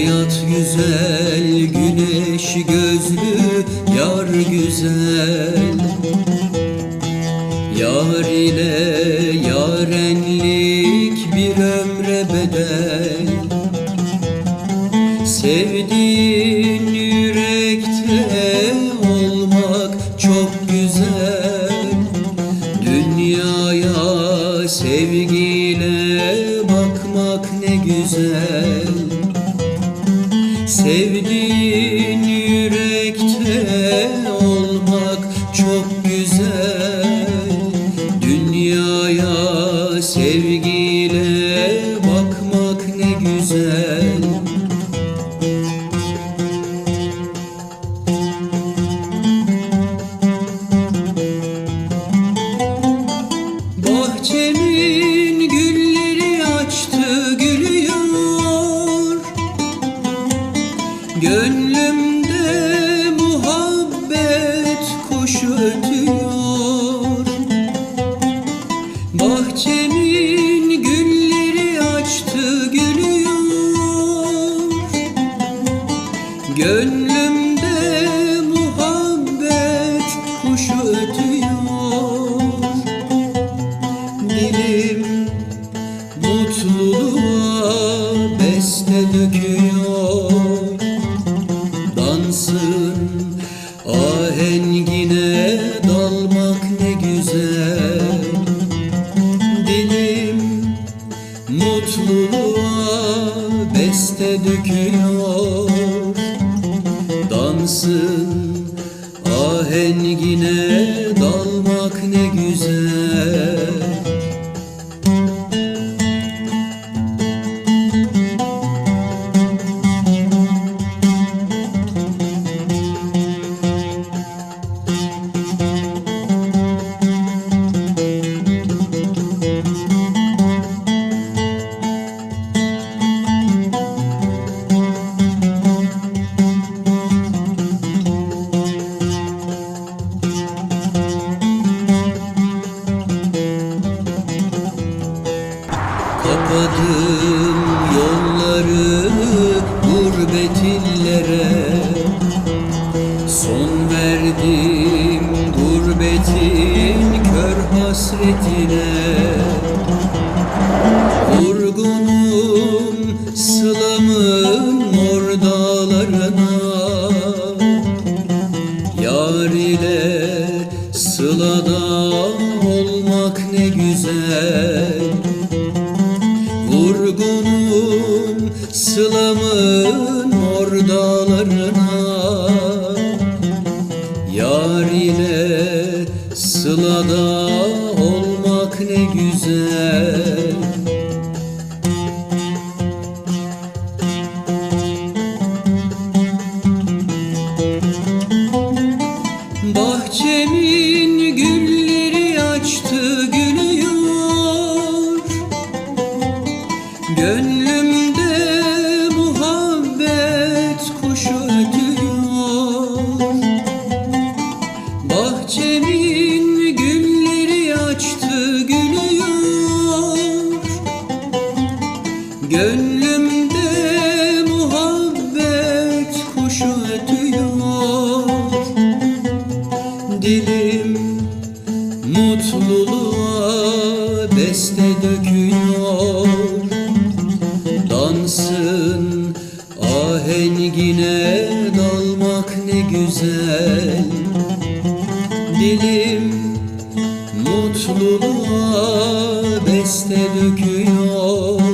Hayat güzel, güneş gözlü, yar güzel. Yar ile yarenlik bir ömre bedel. Sevdiğin yürekte olmak çok güzel. Dünyaya sevgiyle bakmak ne güzel olmak çok güzel. Dünyaya sevgiyle bakmak ne güzel. Bahçemin gülleri açtı gülüyor. Gönlümde Dilim mutluluğa beste döküyor. Dansın ahengine dalmak ne güzel. Dilim mutluluğa beste döküyor. Dansın ahengine Kapadım yolları gurbet illere. Son verdim gurbetin kör hasretine. Vurgunum sılamın mor dağlarına. Yar ile sılada olmak ne güzel sılamın ordalarına Yar Gönlümde muhabbet kuşu ötüyor. Dilim mutluluğa beste döküyor. Dansın ahengine dalmak ne güzel. Dilim mutluluğa beste döküyor